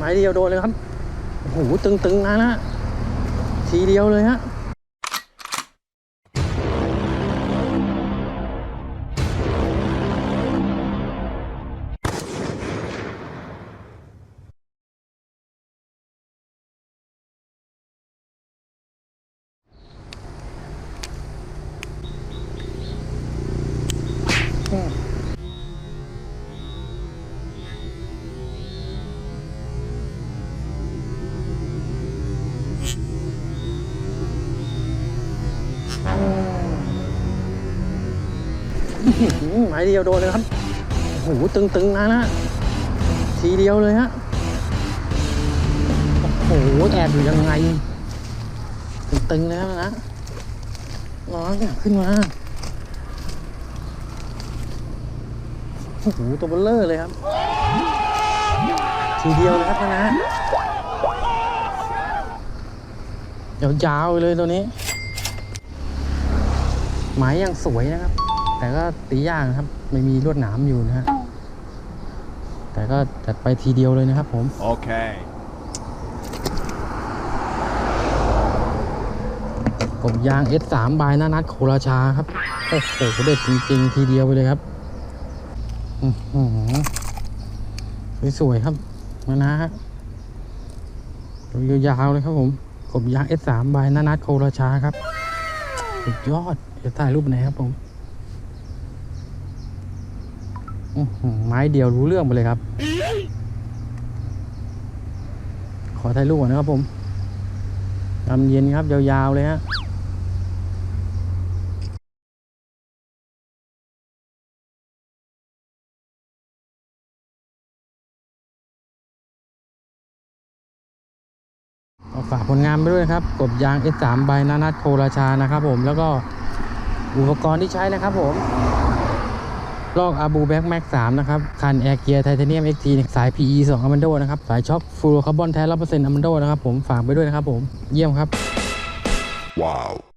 หมายเดียวโดนเลยครับโอ้โหตึงๆนะนะทีเดียวเลยฮะ หือไม้เดียวโดนเลยครับโอ้โหตึงๆนะนะทีเดียวเลยฮะโอ้โหแอบอยู่ยังไง ตึงๆแล้วนะร้อนขึ้นมาโอ้โหตัวเบลเลอร์เลยครับ ทีเดียวเลยครับนะยาวๆเลยตัวนี้ ไม้ยังสวยนะครับ แต่ก็ตียากนะครับ ไม่มีลวดหนามอยู่นะฮะ แต่ก็จัดไปทีเดียวเลยนะครับผม Okay. กบยาง S3 บายหน้านัดโคราชาครับ โอ้โหเด็ดจริงๆ ทีเดียวไปเลยครับอื้อหือสวยๆครับมานะฮะยาวๆเลยครับผมกบยาง S3 บายหน้านัดโคราชาครับสุดยอด จะถ่ายรูปไหนครับผมไม้เดียวรู้เรื่องไปเลยครับ ขอถ่ายรูปก่อนนะครับผมลำเย็นครับ ยาวๆเลยฮะฝากผลงานไปด้วยครับ กบยาง S3 ใบนานัทโคราชานะครับผมแล้วก็ อุปกรณ์ที่ใช้นะครับผม ลอกอาบูแบ็กแม็ก3นะครับ คันแอร์เกียร์ไทเทเนียม XT สาย PE 2อัมมันโดนะครับ สายช็อคฟูลคาร์บอนแท้100%อัมมันโดนะครับผม ฝากไปด้วยนะครับผม เยี่ยมครับ ว้าว